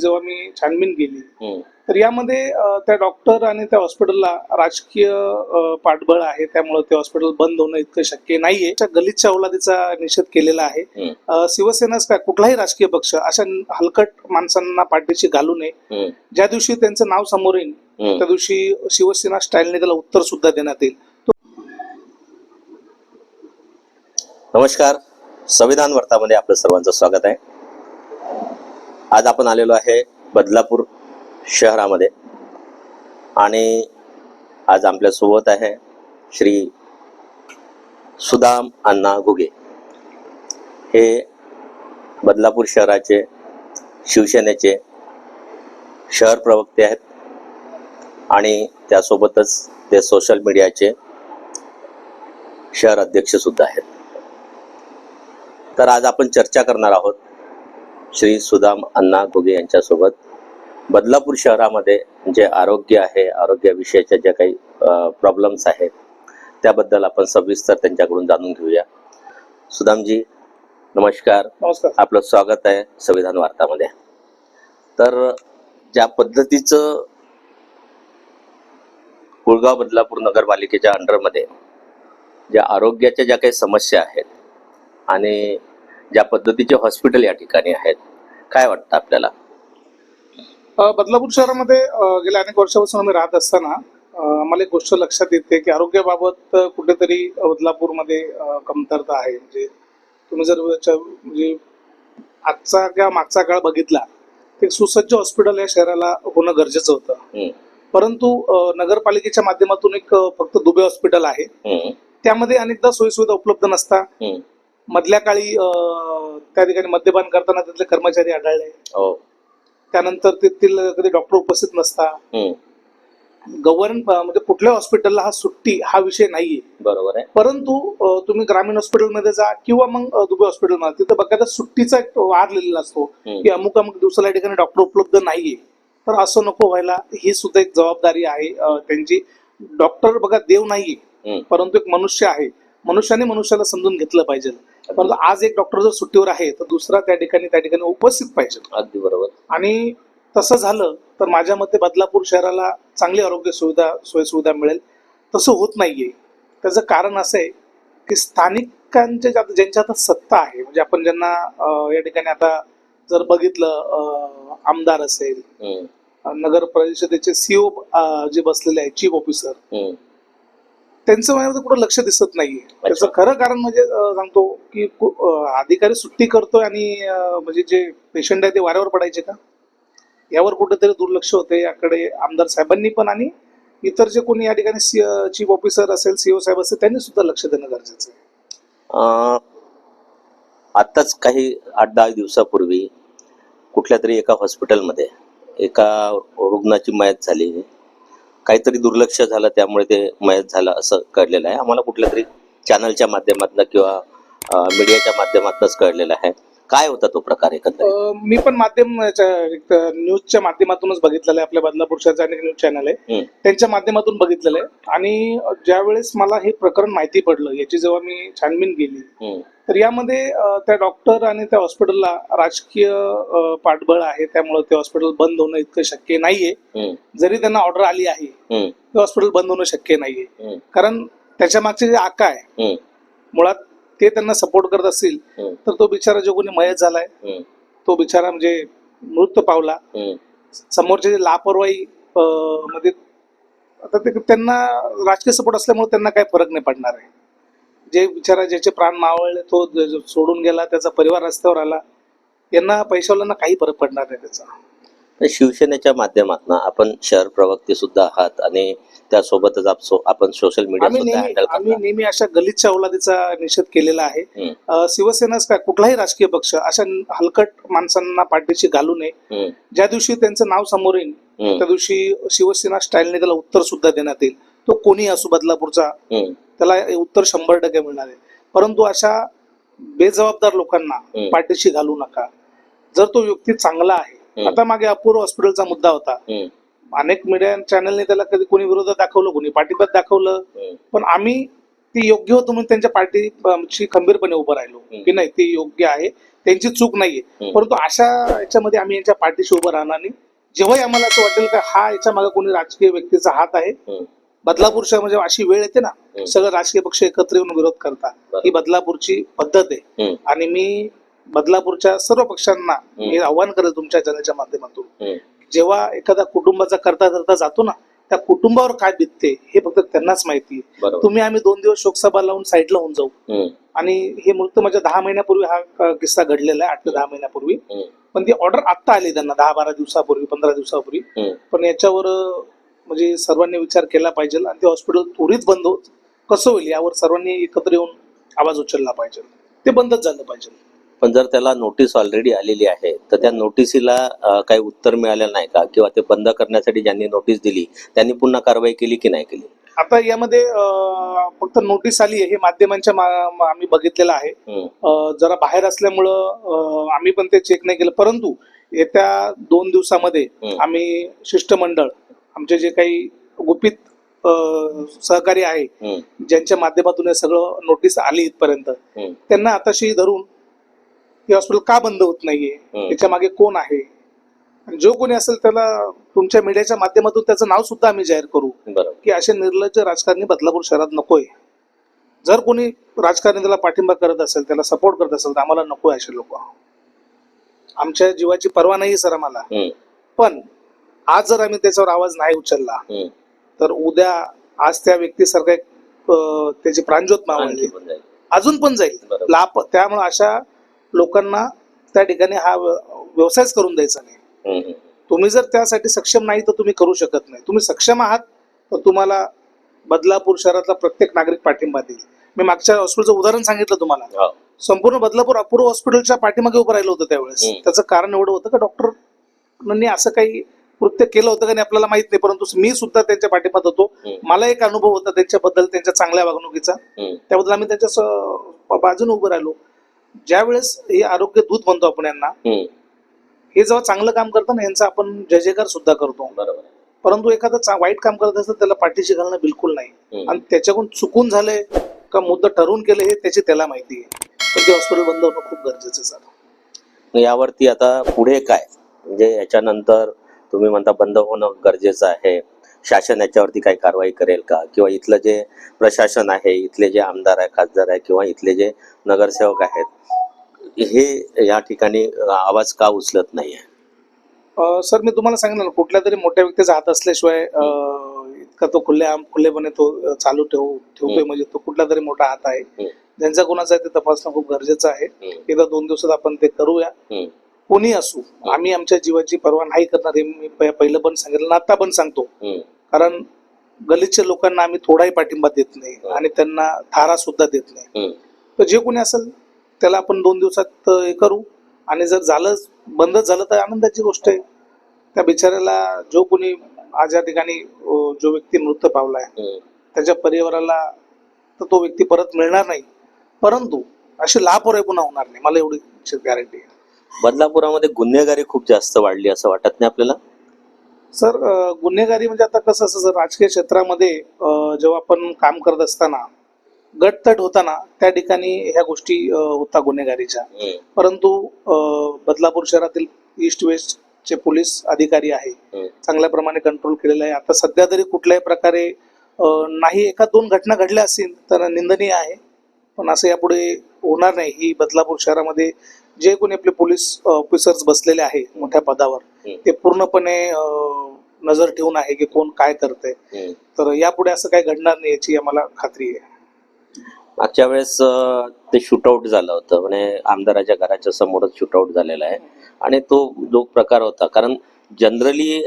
जेव्हा मी छानबीन केली हम्म. तर यामध्ये त्या डॉक्टर आणि त्या हॉस्पिटलला राजकीय पाठबळ आहे. त्यामुळे ते हॉस्पिटल बंद होणं इतकं शक्य नाहीये. गलितच्या औलादीचा निषेध केलेला आहे. शिवसेनाच काय कुठलाही राजकीय पक्ष अशा हलकट माणसांना पाठीशी घालू नये. ज्या दिवशी त्यांचं नाव समोर येईल. त्या दिवशी शिवसेना स्टाईलने त्याला उत्तर सुद्धा देण्यात येईल. नमस्कार. संविधान वार्तामध्ये आपलं सर्वांचं स्वागत आहे. आज आपण आलेलो आहे बदलापूर शहरामध्ये. आणि आज आपल्यासोबत आहे श्री सुदाम अण्णा घुगे. हे बदलापूर शहराचे शिवसेनेचे शहर प्रवक्ते आहेत. आणि त्यासोबतच ते सोशल मीडियाचे शहर अध्यक्ष सुद्धा आहेत. तर आज आपण चर्चा करणार आहोत श्री सुदाम अण्णा घुगे यांच्यासोबत बदलापूर शहरामध्ये जे आरोग्य आहे आरोग्याविषयीच्या ज्या काही प्रॉब्लेम्स आहेत त्याबद्दल आपण सविस्तर त्यांच्याकडून जाणून घेऊया. सुदामजी नमस्कार. नमस्कार. आपलं स्वागत आहे संविधान वार्तामध्ये. तर ज्या पद्धतीचं कुळगाव बदलापूर नगरपालिकेच्या अंडरमध्ये ज्या आरोग्याच्या ज्या काही समस्या आहेत आणि ज्या पद्धतीचे हॉस्पिटल या ठिकाणी आहेत. काय वाटतं आपल्याला? अ, बदलापूर शहरामध्ये गेल्या अनेक वर्षापासून आम्ही राहत असताना आम्हाला एक गोष्ट लक्षात येते की आरोग्याबाबत कुठेतरी बदलापूरमध्ये कमतरता आहे. म्हणजे तुम्ही जर म्हणजे आजचा किंवा मागचा काळ बघितला तर एक सुसज्ज हॉस्पिटल या शहराला होणं गरजेचं होतं. परंतु नगरपालिकेच्या माध्यमातून एक फक्त दुबे हॉस्पिटल आहे. त्यामध्ये अनेकदा सोयीसुविधा उपलब्ध नसता. मधल्या काळी त्या ठिकाणी मद्यपान करताना तिथले कर्मचारी आढळले. हो. त्यानंतर तेथील कधी डॉक्टर उपस्थित नसता. गव्हर्न म्हणजे कुठल्या हॉस्पिटलला हा सुट्टी हा विषय नाहीये. बरोबर आहे. परंतु तुम्ही ग्रामीण हॉस्पिटलमध्ये जा किंवा मग दुबई हॉस्पिटलमध्ये तिथं बघायला सुट्टीचा एक वार लिहिलेला असतो. की अमुक अमुक दिवसाला या ठिकाणी डॉक्टर उपलब्ध नाहीये. तर असं नको व्हायला. ही सुद्धा एक जबाबदारी आहे त्यांची. डॉक्टर बघा देव नाहीये. परंतु एक मनुष्य आहे. मनुष्याने मनुष्याला समजून घेतलं पाहिजे. परंतु आज एक डॉक्टर जर सुट्टीवर आहे तर दुसरा त्या ठिकाणी त्या ठिकाणी उपस्थित पाहिजे. अगदी बरोबर. आणि तसं झालं तर माझ्या मते बदलापूर शहराला चांगली आरोग्य सुविधा सोयीसुविधा मिळेल. तसं होत नाहीये. त्याचं कारण असं आहे की स्थानिकांच्या ज्या- ज्यांच्या हातात सत्ता आहे म्हणजे आपण ज्यांना या ठिकाणी आता जर बघितलं आमदार असेल नगर परिषदेचे सीओ जे बसलेले आहेत चीफ ऑफिसर त्यांचं माझ्यामध्ये कुठं लक्ष दिसत नाहीये. त्याचं खरं कारण म्हणजे सांगतो की अधिकारी सुट्टी करतोय आणि म्हणजे जे पेशंट आहे ते वाऱ्यावर पडायचे का? यावर कुठेतरी दुर्लक्ष होते. याकडे आमदार साहेबांनी पण आणि इतर जे कोणी या ठिकाणी चीफ ऑफिसर असेल सीओ साहेब असेल त्यांनी सुद्धा लक्ष देणं गरजेचं आहे. आत्ताच काही आठ दहा दिवसापूर्वी कुठल्या तरी एका हॉस्पिटलमध्ये एका रुग्णाची मयत झाली. काहीतरी दुर्लक्ष झालं त्यामुळे ते मयत झालं असं कळलेलं आहे. आम्हाला कुठल्या तरी चॅनलच्या माध्यमातून किंवा मीडियाच्या माध्यमातूनच कळलेलं आहे. काय होता तो प्रकार एकंदरीत? अं, मी पण माध्यम न्यूजच्या माध्यमातूनच बघितलेलं आहे आपल्या बदलापूर शहराचं अनेक न्यूज चॅनल आहे त्यांच्या माध्यमातून बघितलेलं आहे. आणि ज्यावेळेस मला हे प्रकरण माहिती पडलं याची जेव्हा मी छानबीन केली हम्म, तर यामध्ये त्या डॉक्टर आणि त्या हॉस्पिटलला राजकीय पाठबळ आहे त्यामुळे ते हॉस्पिटल बंद होणं इतकं शक्य नाहीये. जरी त्यांना ऑर्डर आली आहे ते हॉस्पिटल बंद होणं शक्य नाहीये. कारण त्याच्या मागचे जे आका आहे मुळात ते त्यांना सपोर्ट करत असतील हम्म, तर तो बिचारा जो कोणी मयत झालाय हम्म, तो बिचारा म्हणजे मृत्यू पावला. हम्म, समोरचे जे लापरवाही मध्ये आता ते त्यांना राजकीय सपोर्ट असल्यामुळे त्यांना काही फरक नाही पडणार आहे. जे बिचारा ज्याचे प्राण मावळले तो सोडून गेला त्याचा परिवार रस्त्यावर आला यांना पैशावाल्यांना काही फरक पडणार नाही त्याचा. तर शिवसेनेच्या माध्यमातून आपण शहर प्रवक्ते सुद्धा आहात आणि त्यासोबतच आपण सोशल मीडिया आम्ही नेहमी अशा गलितच्या औलादीचा निषेध केलेला आहे. शिवसेनाच काय कुठलाही राजकीय पक्ष अशा हलकट माणसांना पाठीशी घालू नये. ज्या दिवशी त्यांचं नाव समोर येईल त्या दिवशी शिवसेना स्टाईलने त्याला उत्तर सुद्धा देण्यात येईल. तो कोणी असो बदलापूरचा त्याला उत्तर शंभर टक्के मिळणार आहे. परंतु अशा बेजबाबदार लोकांना. पाठीशी घालू नका. जर तो व्यक्ती चांगला आहे. आता मागे अपूर्व हॉस्पिटलचा मुद्दा होता अनेक मीडिया चॅनलने त्याला कधी कोणी विरोधात दाखवलं कोणी पाठिंब्यात दाखवलं पण आम्ही ती योग्य होतं म्हणून त्यांच्या पाठीशी खंबीरपणे उभं राहिलो. की नाही ती योग्य आहे त्यांची चूक नाहीये. परंतु अशा याच्यामध्ये आम्ही यांच्या पाठीशी उभं राहणार नाही जेव्हाही आम्हाला असं वाटेल का हा याच्या मागे कोणी राजकीय व्यक्तीचा हात आहे हम्म. बदलापूर शहर म्हणजे अशी वेळ येते ना. सगळं राजकीय पक्ष एकत्र येऊन विरोध करतात. ही बदलापूरची पद्धत आहे. आणि मी बदलापूरच्या सर्व पक्षांना मी आव्हान करेल तुमच्या चॅनलच्या माध्यमातून. जेव्हा एखादा कुटुंबाचा करता करता जातो ना त्या कुटुंबावर काय बितते हे फक्त त्यांनाच माहिती तुम्ही आम्ही दोन दिवस शोकसभा लावून साईडला होऊन जाऊ. आणि हे मृत माझ्या दहा महिन्यापूर्वी हा किस्सा घडलेला आहे आठ ते दहा महिन्यापूर्वी. पण ती ऑर्डर आत्ता आली त्यांना दहा बारा दिवसापूर्वी पंधरा दिवसापूर्वी. पण याच्यावर म्हणजे सर्वांनी विचार केला पाहिजे आणि ते हॉस्पिटल त्वरित बंद होत. कसं होईल यावर सर्वांनी एकत्र येऊन आवाज उचलला पाहिजे. ते बंदच झालं पाहिजे. पण जर त्याला नोटीस ऑलरेडी आलेली आहे तर त्या नोटिसीला काही उत्तर मिळालेलं नाही का किंवा ते बंद करण्यासाठी ज्यांनी नोटीस दिली त्यांनी पुन्हा कारवाई केली की नाही केली आता यामध्ये फक्त नोटीस आली आहे हे माध्यमांच्या आम्ही बघितलेलं आहे जरा बाहेर असल्यामुळं आम्ही पण ते चेक नाही केलं परंतु येत्या दोन दिवसामध्ये. आम्ही शिष्टमंडळ आमचे जे काही गुपित सहकारी आहे. ज्यांच्या माध्यमातून हे सगळं नोटीस आली इथपर्यंत. त्यांना आताशी धरून हे हॉस्पिटल का बंद होत नाहीये. त्याच्यामागे कोण आहे? जो कोणी असेल त्याला तुमच्या मीडियाच्या माध्यमातून त्याचं नाव सुद्धा आम्ही जाहीर करू. की असे निर्लज्ज राजकारणी बदलापूर शहरात नकोय. जर कोणी राजकारणी त्याला पाठिंबा करत असेल त्याला सपोर्ट करत असेल तर आम्हाला नकोय असे लोक. आमच्या जीवाची पर्वा नाही सर आम्हाला. पण आज जर आम्ही त्याच्यावर आवाज नाही उचलला. तर उद्या आज त्या व्यक्तीसारखा एक त्याची प्राणज्योत मावळली. अजून पण जाईल. त्यामुळे अशा लोकांना त्या ठिकाणी हा व्य- व्यवसायच करून द्यायचा नाही. तुम्ही जर त्यासाठी सक्षम नाही तर तुम्ही करू शकत नाही तुम्ही सक्षम आहात तर तुम्हाला बदलापूर शहरातला प्रत्येक नागरिक पाठिंबा देईल मी मागच्या हॉस्पिटलचं उदाहरण सांगितलं तुम्हाला. संपूर्ण बदलापूर अपूर्व हॉस्पिटलच्या पाठीमागे उभं राहिलं होतं त्यावेळेस. त्याचं कारण एवढं होतं का डॉक्टरांनी असं काही कृत्य केलं होतं का नाही आपल्याला माहीत नाही परंतु मी सुद्धा त्यांच्या पाठिंबात होतो. मला एक अनुभव होता त्यांच्याबद्दल त्यांच्या चांगल्या वागणुकीचा. त्याबद्दल आम्ही त्यांच्या बाजूने उभं राहिलो ज्यावेळेस हे आरोग्य दूत म्हणतो आपण यांना. हे जेव्हा चांगलं काम करतं ना यांचा आपण जय जयकार सुद्धा करतो. बरोबर. परंतु एखादं वाईट काम करत असेल त्याला पाठीशी घालणं बिलकुल नाही. आणि त्याच्याकडून चुकून झालंय का मुद्दा ठरवून केलं हे त्याची त्याला माहिती आहे. पण ते हॉस्पिटल बंद होणं खूप गरजेचं मग यावरती आता पुढे काय? म्हणजे याच्यानंतर तुम्ही म्हणता बंद होणं गरजेचं आहे. शासन याच्यावरती काही कारवाई करेल का? किंवा इथलं जे प्रशासन आहे इथले जे आमदार आहे खासदार आहे किंवा इथले जे नगरसेवक आहेत हे या ठिकाणी आवाज का उचलत नाही आहे सर मी तुम्हाला सांगितलं ना कुठल्या तरी मोठ्या व्यक्तीचा हात असल्याशिवाय इतका तो खुल्या खुलेपणे तो चालू ठेवू ठेवतोय. म्हणजे तो कुठला तरी मोठा हात आहे. ज्यांचा कोणाचा आहे ते तपासणं खूप गरजेचं आहे. एकदा दोन दिवसात आपण ते करूया. कोणी असू आम्ही आमच्या जीवाची पर्वा नाही करणार हे मी पहिलं पण सांगितलं आता पण सांगतो. कारण गलिच्छ लोकांना आम्ही थोडाही पाठिंबा देत नाही. आणि त्यांना थारा सुद्धा देत नाही. तर जे कोणी असेल त्याला आपण दोन दिवसात हे करू. आणि जर झालं बंदच झालं तर आनंदाची गोष्ट आहे. त्या बिचाऱ्याला जो कोणी आज या ठिकाणी जो व्यक्ती मृत पावलाय हम्म. त्याच्या परिवाराला तर तो व्यक्ती परत मिळणार नाही. परंतु अशी लापरवाही पुन्हा होणार नाही. मला एवढी गॅरंटी आहे. बदलापुरामध्ये गुन्हेगारी खूप जास्त वाढली असं वाटत नाही आपल्याला? सर गुन्हेगारी म्हणजे आता कसं असं सर राजकीय क्षेत्रामध्ये जेव्हा आपण काम करत असताना गटतट होताना त्या ठिकाणी ह्या गोष्टी होता गुन्हेगारीच्या. परंतु बदलापूर शहरातील ईस्ट वेस्ट चे पोलीस अधिकारी आहे. चांगल्या प्रमाणे कंट्रोल केलेलं आहे आता सध्या तरी कुठल्याही प्रकारे नाही एका दोन घटना घडल्या असतील तर निंदनीय आहे पण असं यापुढे होणार नाही ही बदलापूर शहरामध्ये जे कोणी आपले पोलीस ऑफिसर्स बसलेले आहे मोठ्या पदावर. ते पूर्णपणे नजर ठेवून आहे की कोण काय करतंय. तर यापुढे असं काही घडणार नाही याची आम्हाला खात्री आहे मागच्या वेळेस ते शूटआउट झालं होतं. म्हणजे आमदाराच्या घराच्या समोरच शूटआउट झालेला आहे. आणि तो जो प्रकार होता कारण जनरली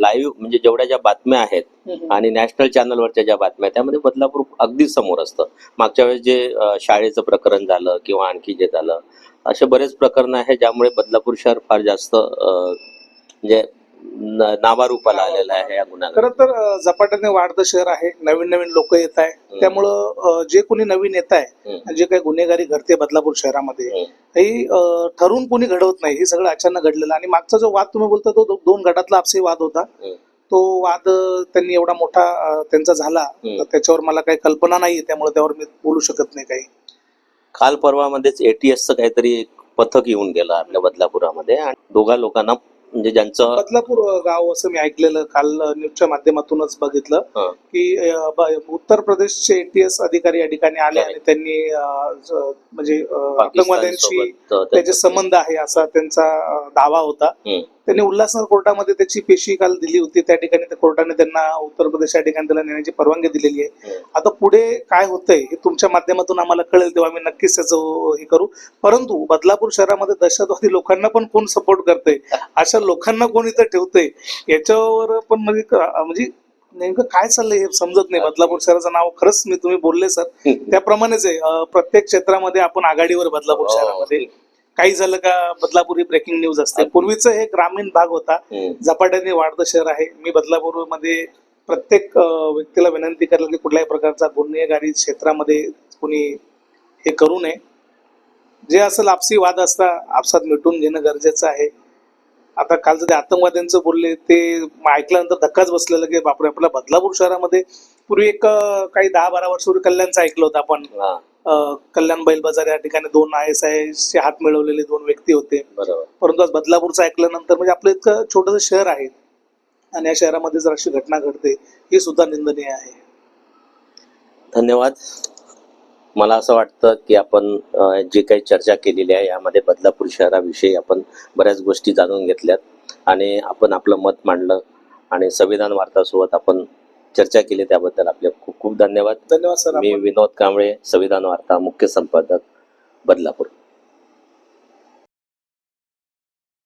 लाईव्ह म्हणजे जेवढ्या ज्या बातम्या आहेत आणि नॅशनल चॅनलवरच्या ज्या बातम्या त्यामध्ये बदलापूर अगदी समोर असतं. मागच्या वेळेस जे शाळेचं प्रकरण झालं किंवा आणखी जे झालं असे बरेच प्रकरण आहे ज्यामुळे बदलापूर शहर फार जास्त म्हणजे नावारूपाला आलेलं आहे या गुन्ह्यात खरं तर झपाट्याने वाढतं शहर आहे नवीन नवीन लोक येत आहे. त्यामुळं जे कोणी नवीन येत आहे जे काही गुन्हेगारी घडते बदलापूर शहरामध्ये ही अं, ठरवून कोणी घडवत नाही. हे सगळं अचानक घडलेलं आणि मागचा जो वाद तुम्ही बोलता तो दोन गटातला आपसी वाद होता. तो वाद त्यांनी एवढा मोठा त्यांचा झाला. तर त्याच्यावर मला काही कल्पना नाही त्यामुळे त्यावर मी बोलू शकत नाही काही. काल परवामध्येच एटीएसचं काहीतरी एक पथक येऊन गेलं आपल्या बदलापुरामध्ये. आणि दोघा लोकांना म्हणजे ज्यांचं बदलापूर गाव असं मी ऐकलेलं काल न्यूजच्या माध्यमातूनच बघितलं हं, की अ, ब- उत्तर प्रदेशचे एटीएस अधिकारी या ठिकाणी आले आणि त्यांनी अ, ज- म्हणजे अ, आतंकवाद्यांशी पाकिस्तानसोबत, अ, त्याचे संबंध आहे असा त्यांचा अ, दावा होता. त्यांनी उल्हासनगर कोर्टामध्ये त्याची पेशी काल दिली होती. त्या ठिकाणी त्या कोर्टाने त्यांना उत्तर प्रदेश या ठिकाणी त्याला नेण्याची परवानगी दिलेली आहे. हं. आता पुढे काय होतंय हे तुमच्या माध्यमातून आम्हाला कळेल तेव्हा आम्ही नक्कीच त्याचं हे करू. परंतु बदलापूर शहरामध्ये दहशतवादी लोकांना पण कोण सपोर्ट करतंय? अशा लोकांना कोण इथं ठेवतंय? याच्यावर पण म्हणजे म्हणजे नेमकं काय चाललंय हे समजत नाही. बदलापूर शहराचं नाव खरंच मी तुम्ही बोलले सर. त्याप्रमाणेच आहे. प्रत्येक क्षेत्रामध्ये आपण आघाडीवर बदलापूर हो. शहरामध्ये काही झालं का बदलापूर ही ब्रेकिंग न्यूज असते पूर्वीचं हे ग्रामीण भाग होता. झपाट्याने वाढतं शहर आहे. मी बदलापूरमध्ये प्रत्येक व्यक्तीला विनंती करेल की कुठल्याही प्रकारचा गुन्हेगारी क्षेत्रामध्ये कोणी हे करू नये. जे असं आपसी वाद असता आपसात मिटून घेणं गरजेचं आहे. आता कालचं ते आतंकवाद्यांचं बोलले ते ऐकल्यानंतर धक्काच बसलेला की बापरे आपल्या बदलापूर शहरामध्ये पूर्वी एक काही दहा बारा वर्षापूर्वी कल्याणचं ऐकलं होतं आपण. कल्याण बैल बाजार या ठिकाणी दोन आय एस आयचे हात मिळवलेले दोन व्यक्ती होते. बरोबर. परंतु आज बदलापूरचं ऐकल्यानंतर म्हणजे आपलं इतकं छोटंसं शहर आहे आणि या शहरामध्ये जर अशी घटना घडते ही सुद्धा निंदनीय आहे. धन्यवाद. मला असं वाटतं की आपण जे काही चर्चा केलेली आहे यामध्ये बदलापूर शहराविषयी आपण बऱ्याच गोष्टी जाणून घेतल्यात. आणि आपण आपलं मत मांडलं आणि संविधान वार्तासोबत आपण चर्चा केली त्याबद्दल आपले खूप खूप धन्यवाद. धन्यवाद सर. मी विनोद कांबळे संविधान वार्ता मुख्य संपादक बदलापूर.